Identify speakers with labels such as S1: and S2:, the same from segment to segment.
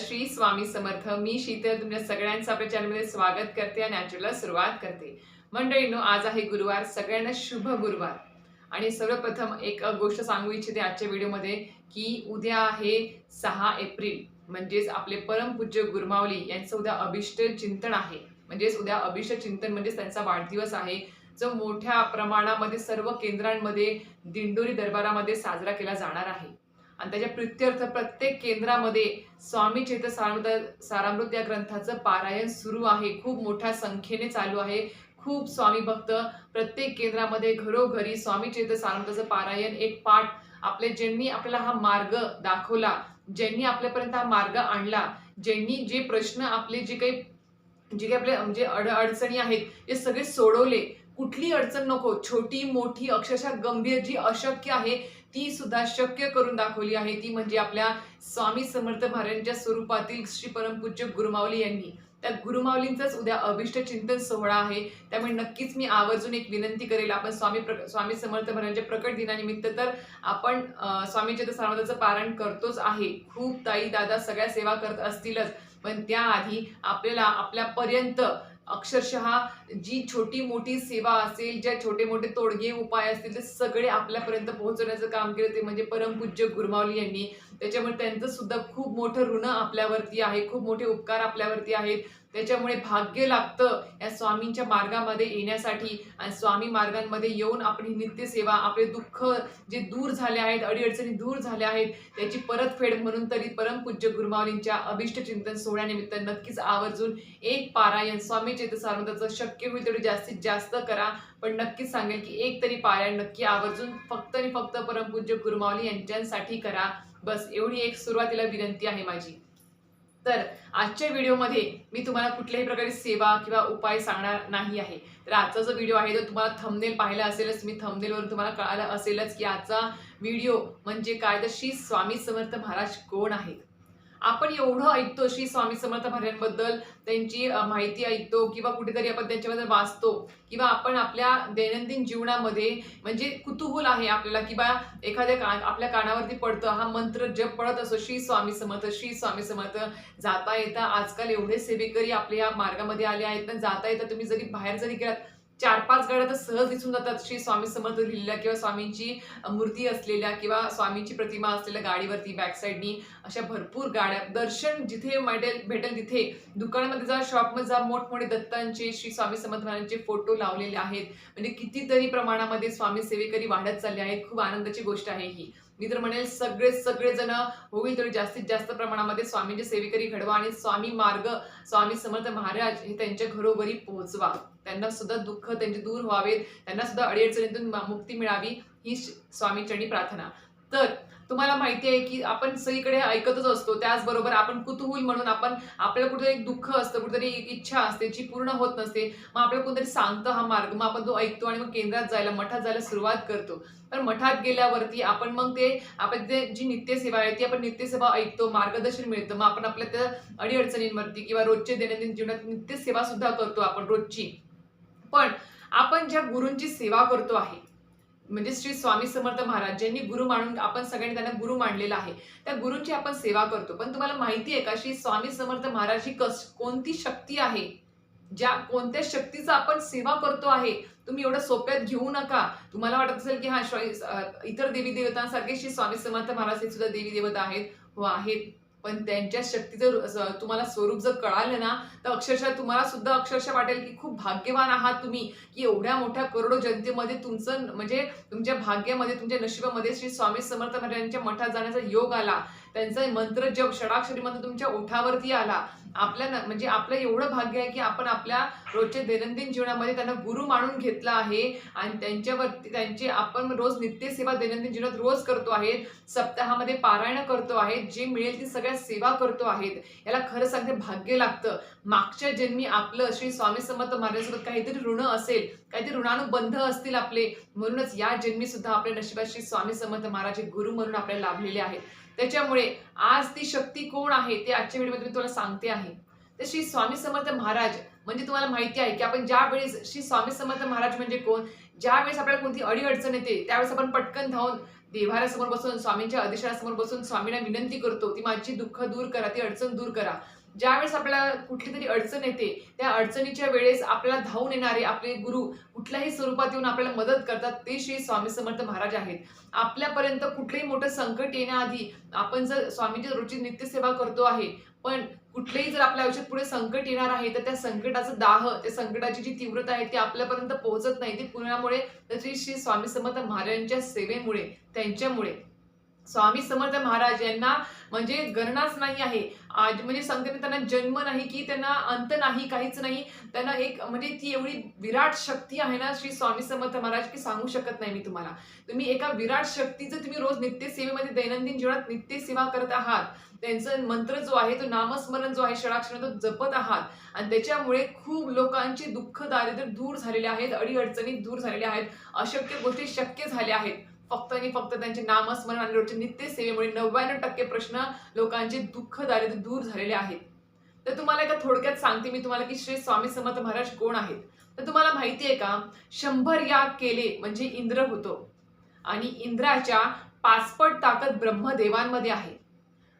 S1: श्री स्वामी समर्थ. मी शीतल तुमच्या सगळ्यांचं आपल्या चॅनलमध्ये स्वागत करते आणि आजला सुरुवात करते. मंडळींनो आज आहे गुरुवार. सगळ्यांना शुभ गुरुवार. आणि सर्वप्रथम एक गोष्ट सांगू इच्छिते आजच्या व्हिडिओमध्ये की उद्या आहे सहा एप्रिल. म्हणजेच आपले परमपूज्य गुरमावली यांचं उद्या अभिष्ट चिंतन आहे. म्हणजेच उद्या अभिष्ट चिंतन म्हणजेच त्यांचा वाढदिवस आहे. जो मोठ्या प्रमाणामध्ये सर्व केंद्रांमध्ये दिंडोरी दरबारामध्ये साजरा केला जाणार आहे. आणि त्याच्या प्रित्यर्थ प्रत्येक केंद्रामध्ये स्वामी चेत सारामृत सारामृत या ग्रंथाचं पारायण सुरू आहे. खूप मोठ्या संख्येने चालू आहे. खूप स्वामी भक्त प्रत्येक केंद्रामध्ये घरोघरी स्वामी चेत सारामृताचं पारायण एक पाठ आपले ज्यांनी आपल्याला हा मार्ग दाखवला ज्यांनी आपल्यापर्यंत हा मार्ग आणला ज्यांनी जे प्रश्न आपले जे काही जे काही आपले म्हणजे अड अडचणी आहेत ते सगळे सोडवले. कुठली अडचण नको. छोटी मोठी अक्षरशः गंभीर जी अशक्य आहे ती सुद्धा शक्य करून दाखवली आहे. ती म्हणजे आपल्या स्वामी समर्थ महाराजांच्या स्वरूपातील श्री परमपूज्य गुरुमावली यांनी. त्या गुरुमावलींचाच उद्या अभिष्ट चिंतन सोहळा आहे. त्यामुळे नक्कीच मी आवर्जून एक विनंती करेल आपण स्वामी प्र स्वामी समर्थ महाराजांच्या प्रकट दिनानिमित्त तर आपण स्वामीचे तर सर्वांचं पारण करतोच आहे. खूप ताई दादा सगळ्या सेवा करत असतीलच. पण त्याआधी आपल्याला आपल्यापर्यंत अक्षरशः जी छोटी मोठी सेवा असेल ज्या छोटे मोठे तोडगे उपाय असतील ते सगळे आपल्यापर्यंत पोहोचवण्याचं काम केलं. ते म्हणजे परमपूज्य गुरमावली यांनी. त्याच्यामुळे त्यांचं सुद्धा खूप मोठं ऋण आपल्यावरती आहे खूप मोठे उपकार आपल्यावरती आहेत. त्याच्यामुळे भाग्य लागतं या स्वामींच्या मार्गामध्ये येण्यासाठी आणि स्वामी मार्गांमध्ये येऊन आपली नित्यसेवा आपले दुःख जे दूर झाले आहेत अडीअडचणी दूर झाल्या आहेत त्याची परतफेड म्हणून तरी परमपूज्य गुरुमावलींच्या अभिष्ट चिंतन सोहळ्यानिमित्त नक्कीच आवर्जून एक पारायण स्वामी चेत शक्य होईल तेवढे जास्तीत जास्त करा. पण नक्कीच सांगेल की एक तरी पारायण नक्की आवर्जून फक्त आणि फक्त परमपूज्य गुरुमावली यांच्यासाठी करा. बस एवढी एक सुरुवातीला विनंती आहे माझी. तर आजच्या व्हिडिओमध्ये मी तुम्हाला कुठल्याही प्रकारे सेवा किंवा उपाय सांगणार नाही आहे. तर आजचा जो व्हिडिओ आहे तो तुम्हाला थंबनेल पाहिला असेलच मी थंबनेलवरून तुम्हाला कळालं असेलच की आजचा व्हिडिओ म्हणजे काय? तर श्री स्वामी समर्थ महाराज कोण आहेत? आपण एवढं ऐकतो श्री स्वामी समर्थ भाऱ्यांबद्दल त्यांची माहिती ऐकतो किंवा कुठेतरी आपण त्यांच्याबद्दल वाचतो किंवा आपण आपल्या दैनंदिन जीवनामध्ये म्हणजे कुतूहल आहे आपल्याला किंवा एखाद्या का आपल्या कानावरती पडतं हा मंत्र जप पडत असतो श्री स्वामी समर्थ श्री स्वामी समर्थ जाता येता आजकाल एवढे सेवेकरी आपल्या या मार्गामध्ये आले आहेत ना जाता येता तुम्ही जरी बाहेर जरी गेलात चार पाच गाड्या तर सहज दिसून जातात. श्री स्वामी समर्थ लिहिलेल्या किंवा स्वामींची मूर्ती असलेल्या किंवा स्वामींची प्रतिमा असलेल्या गाडीवरती बॅक साईडनी अशा भरपूर गाड्या. दर्शन जिथे भेटेल भेटेल तिथे. दुकानामध्ये जा शॉपमध्ये जा मोठमोठे दत्तांचे श्री स्वामी समर्थ महाराजांचे फोटो लावलेले आहेत. म्हणजे कितीतरी प्रमाणामध्ये स्वामी सेवेकरी वाढत चालले आहेत. खूप आनंदाची गोष्ट आहे ही. मी तर म्हणेल सगळे सगळेजण होईल तरी जास्तीत जास्त प्रमाणामध्ये स्वामींचे सेवेकरी घडवा आणि स्वामी मार्ग स्वामी समर्थ महाराज हे त्यांच्या घरोघरी पोहोचवा. त्यांना सुद्धा दुःख त्यांचे दूर व्हावेत. त्यांना सुद्धा अडीअडचणीतून मुक्ती मिळावी ही स्वामींची प्रार्थना. तर तुम्हाला माहिती आहे की आपण सगळीकडे ऐकतच असतो. त्याचबरोबर आपण कुतूहल म्हणून आपण आपल्याला कुठेतरी एक दुःख असतं कुठेतरी एक इच्छा असते जी पूर्ण होत नसते. मग आपल्याला कोणतरी सांगतं हा मार्ग. मग आपण तो ऐकतो आणि मग केंद्रात जायला मठात जायला सुरुवात करतो. तर मठात गेल्यावरती आपण मग ते आपण ते जी नित्यसेवा आहे ती आपण नित्यसेवा ऐकतो मार्गदर्शन मिळतं. मग आपण आपल्या त्या अडीअडचणींवरती किंवा रोजच्या दैनंदिन जीवनात नित्यसेवा सुद्धा करतो आपण रोजची. पण आपण ज्या गुरूंची सेवा करतो आहे म्हणजे श्री स्वामी समर्थ महाराज ज्यांनी गुरु मानून आपण सगळ्यांनी त्यांना गुरु मानलेला आहे. त्या गुरूंची आपण सेवा करतो. पण तुम्हाला माहिती आहे का श्री स्वामी समर्थ महाराज ही कस कोणती शक्ती आहे? ज्या कोणत्या शक्तीचा आपण सेवा करतो आहे? तुम्ही एवढं सोप्यात घेऊ नका. तुम्हाला वाटत असेल की हा इतर देवी देवतांसारखे श्री स्वामी समर्थ महाराज हे सुद्धा देवी देवता आहेत. हो आहेत. पण त्यांच्या शक्तीचं तुम्हाला स्वरूप जर कळालं ना तर अक्षरशः तुम्हाला सुद्धा अक्षरशः वाटेल की खूप भाग्यवान आहात तुम्ही की एवढ्या मोठ्या करोडो जनतेमध्ये तुमचं म्हणजे तुमच्या भाग्यामध्ये तुमच्या नशिबामध्ये श्री स्वामी समर्थ महाराजांच्या मठात जाण्याचा योग आला. त्यांचा मंत्र जप षडाक्षरी मंत्र तुमच्या ओठावरती आला. आपल्या म्हणजे आपलं एवढं भाग्य आहे की आपण आपल्या रोजच्या दैनंदिन जीवनामध्ये त्यांना गुरु मानून घेतला आहे. आणि त्यांच्यावरती त्यांची आपण रोज नित्यसेवा दैनंदिन जीवनात रोज करतो आहेत. सप्ताहामध्ये पारायण करतो आहेत. जे मिळेल ती सगळ्या सेवा करतो आहेत. याला खरं सांगते भाग्य लागतं. मागच्या जन्मी आपलं श्री स्वामी समर्थ महाराजांसोबत काहीतरी ऋण असेल काहीतरी ऋणानुबंध असतील आपले. म्हणूनच या जन्मी सुद्धा आपल्या नशिबात श्री स्वामी समर्थ महाराज गुरु म्हणून आपल्याला लाभलेले आहेत. त्याच्यामुळे आज ती शक्ती कोण आहे ते आजच्या व्हिडिओमध्ये मी तुम्हाला सांगते आहे. तर श्री स्वामी समर्थ महाराज म्हणजे तुम्हाला माहिती आहे की आपण ज्या वेळेस श्री स्वामी समर्थ महाराज म्हणजे कोण ज्या वेळेस आपल्याला कोणती अडीअडचण येते त्यावेळेस आपण पटकन धावून देवाऱ्यासमोर बसून स्वामींच्या अधिशारासमोर बसून स्वामींना विनंती करतो ती माझी दुःख दूर करा ती अडचण दूर करा. ज्यावेळेस आपल्याला कुठली तरी अडचण येते त्या अडचणीच्या वेळेस आपल्याला धावून येणारे आपले गुरु कुठल्याही स्वरूपात येऊन आपल्याला मदत करतात ते श्री स्वामी समर्थ महाराज आहेत. आपल्यापर्यंत कुठलंही मोठं संकट येण्याआधी आपण जर स्वामींची रोजची नित्यसेवा करतो आहे पण कुठलेही जर आपल्या आयुष्यात पुढे संकट येणार आहे तर त्या संकटाचं दाह त्या संकटाची जी तीव्रता आहे ती आपल्यापर्यंत पोहोचत नाही. ती पुण्यामुळे तर श्री स्वामी समर्थ महाराजांच्या सेवेमुळे त्यांच्यामुळे. स्वामी समर्थ महाराज यांना म्हणजे गणनाच नाही आहे. आज म्हणजे सांगते मी त्यांना जन्म नाही की त्यांना अंत नाही काहीच नाही त्यांना एक म्हणजे ती एवढी विराट शक्ती आहे ना श्री स्वामी समर्थ महाराज की सांगू शकत नाही मी तुम्हाला. तुम्ही एका विराट शक्तीचं तुम्ही रोज नित्यसेवेमध्ये दैनंदिन जीवनात नित्यसेवा करत आहात. त्यांचं मंत्र जो आहे तो नामस्मरण जो आहे षडाक्षर तो जपत आहात. आणि त्याच्यामुळे खूप लोकांची दुःख दारिद्र्य दूर झालेले आहेत अडीअडचणी दूर झालेल्या आहेत अशक्य गोष्टी शक्य झाल्या आहेत. फक्त आणि फक्त त्यांचे नामस्मरण आणि रोजच्या नित्य सेवेमुळे नव्याण्णव टक्के प्रश्न लोकांचे दुःख दारिद्र्य दूर झालेले आहेत. तर तुम्हाला एका थोडक्यात सांगते मी तुम्हाला की श्री स्वामी समर्थ महाराज कोण आहेत. तर तुम्हाला माहिती आहे का शंभर याग केले म्हणजे इंद्र होतो. आणि इंद्राच्या पाचपट ताकद ब्रह्मदेवांमध्ये आहे.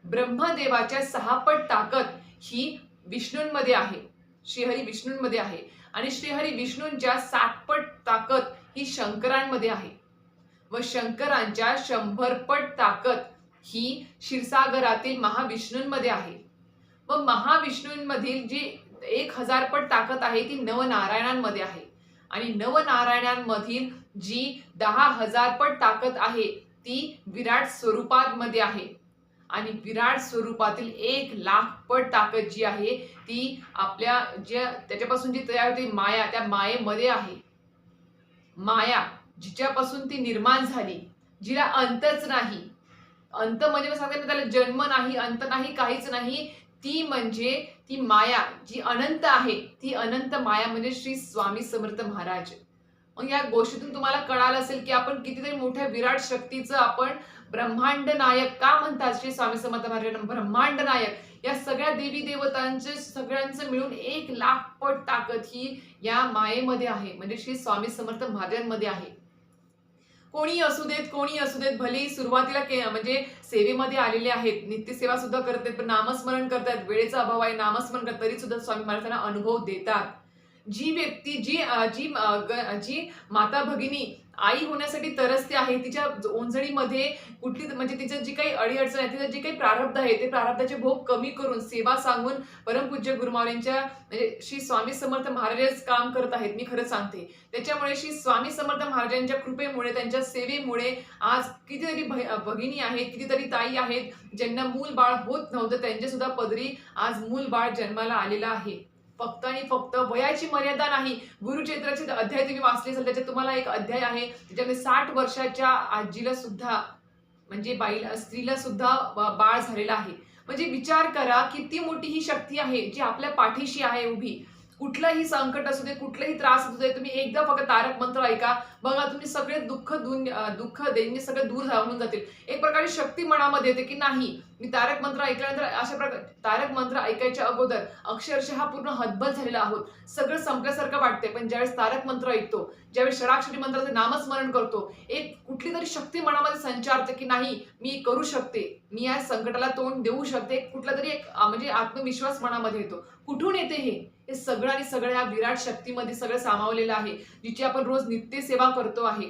S1: ब्रह्मदेवाच्या सहापट ताकद ही विष्णूंमध्ये आहे. श्रीहरी विष्णूंमध्ये आहे. आणि श्रीहरी विष्णूंच्या सातपट ताकद ही शंकरांमध्ये आहे. व शंकरांच्या शंभरपट ताकद ही क्षीरसागरातील महाविष्णूंमध्ये आहे. व महाविष्णूंमधील जी एक हजारपट ताकद आहे ती नवनारायणांमध्ये आहे. आणि नवनारायणांमधील जी दहा हजारपट ताकद आहे ती विराट स्वरूपामध्ये आहे. आणि विराट स्वरूपातील एक लाख पट ताकद जी आहे ती आपल्या ज्या त्याच्यापासून जी तयार होते माया त्या मायेमध्ये आहे. माया जिच्यापासून ती निर्माण झाली जिला अंतच नाही. अंत म्हणजे सांगते त्याला जन्म नाही अंत नाही काहीच नाही. ती म्हणजे ती माया जी अनंत आहे ती अनंत माया म्हणजे श्री स्वामी समर्थ महाराज. मग या गोष्टीतून तुम्हाला कळालं असेल की आपण कितीतरी मोठ्या विराट शक्तीचं आपण ब्रह्मांड नायक का म्हणतात श्री स्वामी समर्थ महाराज? ब्रह्मांड नायक या सगळ्या देवी देवतांचे सगळ्यांचं मिळून एक लाख पट ताकद ही या मायेमध्ये आहे म्हणजे श्री स्वामी समर्थ महाराजांमध्ये आहे. कोणी असू देत कोणी असू देत भलेही सुरुवातीला के म्हणजे सेवेमध्ये आलेले आहेत नित्यसेवा सुद्धा करत आहेत पण नामस्मरण करतात वेळेचा अभाव आहे नामस्मरण करतात तरी सुद्धा स्वामी महाराजांना अनुभव देतात. जी व्यक्ती जी जी ग- जी माता भगिनी आई होण्यासाठी तरसते आहे तिच्या ओंजळीमध्ये कुठली म्हणजे तिचं जी काही अडीअडचण आहे तिचं जे काही प्रारब्ध आहे ते प्रारब्धाचे भोग कमी करून सेवा सांगून परमपूज्य गुरुमावलींच्या म्हणजे श्री स्वामी समर्थ महाराजच काम करत आहेत मी खरं सांगते. त्याच्यामुळे श्री स्वामी समर्थ महाराजांच्या कृपेमुळे त्यांच्या सेवेमुळे आज कितीतरी भ- भगिनी आहेत कितीतरी ताई आहेत ज्यांना मूल बाळ होत नव्हतं त्यांच्यासुद्धा पदरी आज मूल बाळ जन्माला आलेलं आहे. फक्त आणि फक्त वयाची मर्यादा नाही. गुरुचैत्राचे अध्याय तुम्ही वाचले असेल त्याच्यात तुम्हाला एक अध्याय आहे. त्याच्यामध्ये साठ वर्षाच्या आजीला सुद्धा म्हणजे बाईला स्त्रीला सुद्धा बाळ झालेला आहे. म्हणजे विचार करा किती मोठी ही शक्ती आहे जी आपल्या पाठीशी आहे उभी. कुठलंही संकट असू दे कुठलाही त्रास असू दे तुम्ही एकदा फक्त तारक मंत्र ऐका बघा तुम्ही सगळे दुःख दून दुःख देणे सगळे दूर जाऊन जातील. एक प्रकारे शक्ती मनामध्ये येते की नाही मी तारक मंत्र ऐकल्यानंतर अशा प्रकारे तारक मंत्र ऐकायच्या अगोदर अक्षरशः पूर्ण हतबल झालेला आहोत. सगळं संपल्यासारखं वाटते पण ज्यावेळेस तारक मंत्र ऐकतो ज्यावेळेस षडाक्षरी मंत्राचं नामस्मरण करतो एक कुठली तरी शक्ती मनामध्ये संचारते की नाही मी करू शकते मी या संकटाला तोंड देऊ शकते कुठला तरी एक म्हणजे आत्मविश्वास मनामध्ये येतो. कुठून येते हे? हे सगळं आणि सगळं या विराट शक्तीमध्ये सगळं सामावलेलं आहे जिची आपण रोज नित्यसेवा करतो आहे.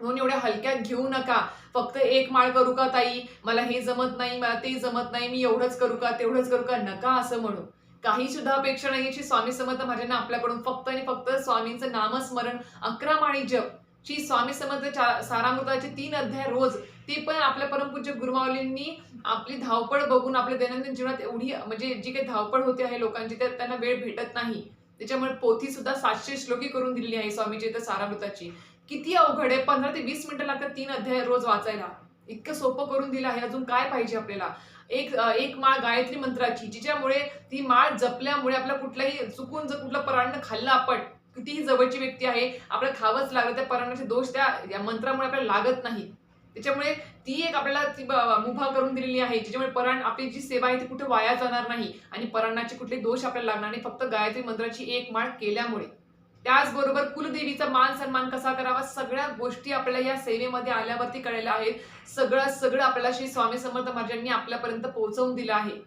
S1: म्हणून एवढ्या हलक्यात घेऊ नका. फक्त एक माळ करू का ताई? मला हे जमत नाही मला ते जमत नाही मी एवढंच करू का तेवढंच करू का? नका असं म्हणू. काही सुद्धा अपेक्षा नाही याची स्वामी समर्थ महाराजांना आपल्याकडून फक्त आणि फक्त स्वामींचं नामस्मरण अकरा माळी जप. श्री स्वामी समर्थ चा- सारामृताचे तीन अध्याय रोज ते पण आपल्या परमपूज्य गुरुमावलींनी आपली धावपळ बघून आपल्या दैनंदिन जीवनात एवढी म्हणजे जी काही धावपळ होते आहे लोकांची त्यात त्यांना वेळ भेटत नाही. त्याच्यामुळे पोथी सुद्धा सातशे श्लोकी करून दिलेली आहे स्वामीची तर सारामृताची. किती अवघड आहे पंधरा ते वीस मिनिटं लागतात तीन अध्याय रोज वाचायला. इतकं सोपं करून दिलं आहे अजून काय पाहिजे आपल्याला? एक एक माळ गायत्री मंत्राची जिच्यामुळे ती माळ जपल्यामुळे आपला कुठलाही चुकून जर कुठलं पराण खाल्लं आपण कितीही जवळची व्यक्ती आहे आपल्याला खावंच लागलं त्या पराण्याचे दोष त्या या मंत्रामुळे आपल्याला लागत नाही. त्याच्यामुळे ती एक आपल्याला ती मुभा करून दिलेली आहे ज्याच्यामुळे पराण आपली जी सेवा आहे ती कुठे वाया जाणार नाही आणि परणाचे कुठले दोष आपल्याला लागणार नाही फक्त गायत्री मंत्राची एक माळ केल्यामुळे. त्याचबरोबर कुलदेवीचा मान सन्मान कसा करावा सगळ्या गोष्टी आपल्याला या सेवेमध्ये आल्यावरती कळलेल्या आहेत. सगळं सगळं आपल्याला श्री स्वामी समर्थ महाराजांनी आपल्यापर्यंत पोहोचवून दिलं आहे.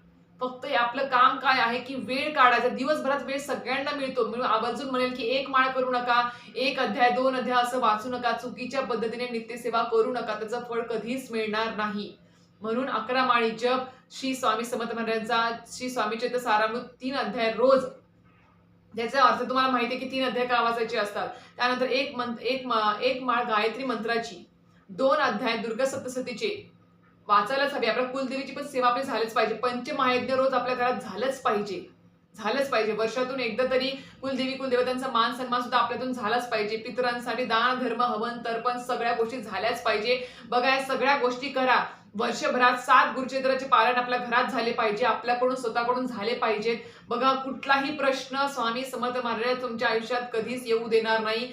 S1: फक्त आपलं काम काय आहे की वेळ काढायचा. दिवसभरात वेळ सगळ्यांना मिळतो. म्हणून आवर्जून म्हणेल की एक माळ करू नका एक अध्याय दोन अध्याय असं वाचू नका. चुकीच्या पद्धतीने नित्यसेवा करू नका. त्याचं फळ कधीच मिळणार नाही. म्हणून अकरा माळी जप श्री स्वामी समर्थ महाराजांचा श्री स्वामी तर सारामृत तीन अध्याय रोज. ज्याचा अर्थ तुम्हाला माहिती आहे की तीन अध्याय का वाचायचे असतात? त्यानंतर एक मंत्र एक मा- एक माळ गायत्री मंत्राची दोन अध्याय दुर्गा सप्तशतीचे वाचायलाच हवी. आपल्या कुलदेवीची पण सेवा आपली झालीच पाहिजे. पंचमहायज्ञ रोज आपल्या घरात झालंच पाहिजे. झालंच पाहिजे. वर्षातून एकदा तरी कुलदेवी कुलदेवतांचा मान सन्मान सुद्धा आपल्यातून झालाच पाहिजे. पितरांसाठी दान धर्म हवन तर्पण सगळ्या गोष्टी झाल्याच पाहिजे. बघा या सगळ्या गोष्टी करा. वर्षभरात सात गुरुचरित्राचे पारायण आपल्या घरात झाले पाहिजे आपल्याकडून स्वतःकडून झाले पाहिजेत. बघा कुठलाही प्रश्न स्वामी समर्थ महाराज तुमच्या आयुष्यात कधीच येऊ देणार नाही.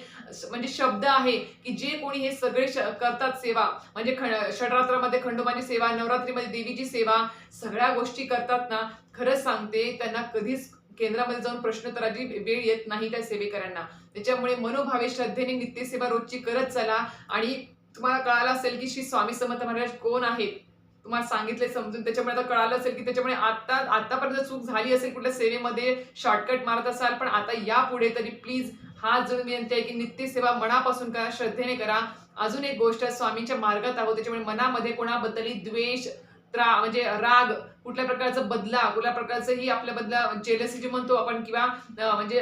S1: म्हणजे शब्द आहे की जे कोणी हे सगळे करतात सेवा म्हणजे ख- षडरात्रामध्ये खंडोबाची सेवा नवरात्रीमध्ये देवीची सेवा सगळ्या गोष्टी करतात ना खरंच सांगते त्यांना कधीच केंद्रामध्ये जाऊन प्रश्नोत्तराची वेळ येत नाही त्या सेवेकरांना त्याच्यामुळे मनोभावे श्रद्धेने नित्यसेवा रोजची करत चला आणि तुम्हाला कळालं असेल की श्री स्वामी समर्थ महाराज कोण आहेत? तुम्हाला सांगितले समजून. त्याच्यामुळे आता कळालं असेल की त्याच्यामुळे आता आतापर्यंत चूक झाली असेल कुठल्या सेवेमध्ये शॉर्टकट मारत असाल पण आता यापुढे तरी प्लीज हा जो विनंती आहे की नित्यसेवा मनापासून करा श्रद्धेने करा. अजून एक गोष्ट स्वामींच्या मार्गात आहोत त्याच्यामुळे मनामध्ये कोणाबद्दलही द्वेष त्रा म्हणजे राग कुठल्या प्रकारचा बदला कुठल्या प्रकारचंही आपल्या बदला जेलसी जे म्हणतो आपण किंवा म्हणजे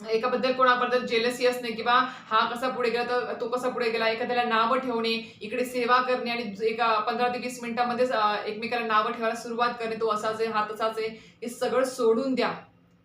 S1: एकाबद्दल कोणाबद्दल जेलसी असणे किंवा हा कसा पुढे गेला तर तो कसा पुढे गेला एखाद्याला नावं ठेवणे इकडे सेवा करणे आणि एका पंधरा ते वीस मिनिटांमध्येच एकमेकाला नावं ठेवायला सुरुवात करणे तो असाच आहे हा तसाच आहे हे सगळं सोडून द्या.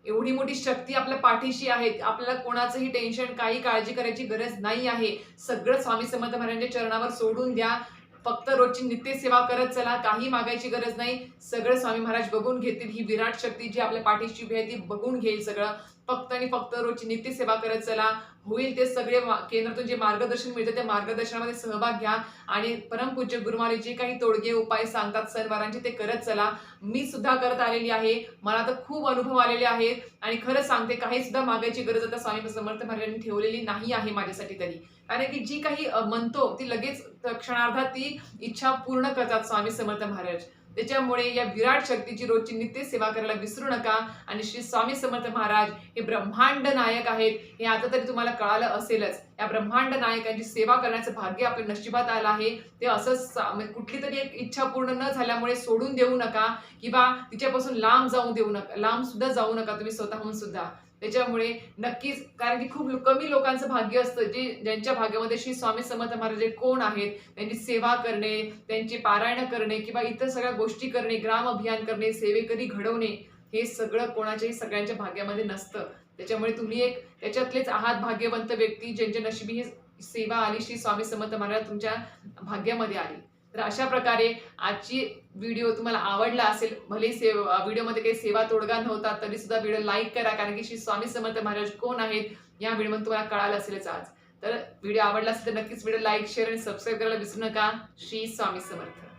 S1: एवढी मोठी शक्ती आपल्या पाठीशी आहे आपल्याला कोणाचंही टेन्शन काही काळजी करायची गरज नाही आहे. सगळं स्वामी समर्थ महाराजांच्या चरणावर सोडून द्या. फक्त रोजची नित्यसेवा करत चला काही मागायची गरज नाही. सगळं स्वामी महाराज बघून घेतील ही विराट शक्ती जी आपल्या पाठीशी उभी आहे ती बघून घेईल सगळं. फक्त आणि फक्त रोजची नित्यसेवा करत चला. होईल ते सगळे केंद्रातून जे मार्गदर्शन मिळतं त्या मार्गदर्शनामध्ये सहभाग घ्या. आणि परमपूज्य गुरुमाले जे काही तोडगे उपाय सांगतात सणवारांचे ते करत चला. मी सुद्धा करत आलेली आहे. मला तर खूप अनुभव आलेले आहेत. आणि खरं सांगते काही सुद्धा मागायची गरज आता स्वामी समर्थ महाराजांनी ठेवलेली नाही आहे माझ्यासाठी तरी. कारण की जी काही म्हणतो ती लगेच क्षणार्धात ती इच्छा पूर्ण करतात स्वामी समर्थ महाराज. त्याच्यामुळे या विराट शक्तीची रोजची नित्य सेवा करायला विसरू नका. आणि श्री स्वामी समर्थ महाराज हे ब्रह्मांड नायक आहेत. हे आता तरी तुम्हाला कळालं असेलच. या ब्रह्मांड नायकांची सेवा करण्याचं भाग्य आपल्या नशिबात आलं आहे. ते असं म्हणजे कुठली तरी एक इच्छा पूर्ण न झाल्यामुळे सोडून देऊ नका. किंवा तिच्यापासून लांब जाऊ देऊ नका. लांब सुद्धा जाऊ नका. तुम्ही स्वतःहून सुद्धा. त्याच्यामुळे नक्कीच कारण की खूप कमी लोकांचं भाग्य असतं जे ज्यांच्या भाग्यामध्ये श्री स्वामी समर्थ महाराज कोण आहेत त्यांची सेवा करणे त्यांची पारायण करणे किंवा इतर सगळ्या गोष्टी करणे ग्राम अभियान करणे सेवेकरी घडवणे हे सगळं कोणाच्याही सगळ्यांच्या भाग्यामध्ये नसतं. त्याच्यामुळे तुम्ही एक त्याच्यातलेच आहात भाग्यवंत व्यक्ती ज्यांच्या नशिबी ही सेवा आली श्री स्वामी समर्थ महाराज तुमच्या भाग्यामध्ये आली. तर अशा प्रकारे आजची व्हिडिओ तुम्हाला आवडला असेल भले से व्हिडिओमध्ये काही सेवा तोडगा नव्हता तरी सुद्धा व्हिडिओ लाईक करा कारण की श्री स्वामी समर्थ महाराज कोण आहेत या व्हिडिओमध्ये तुम्हाला कळालं असेलच आज. तर व्हिडिओ आवडला असेल तर नक्कीच व्हिडिओ लाईक शेअर आणि सबस्क्राईब करायला विसरू नका. श्री स्वामी समर्थ.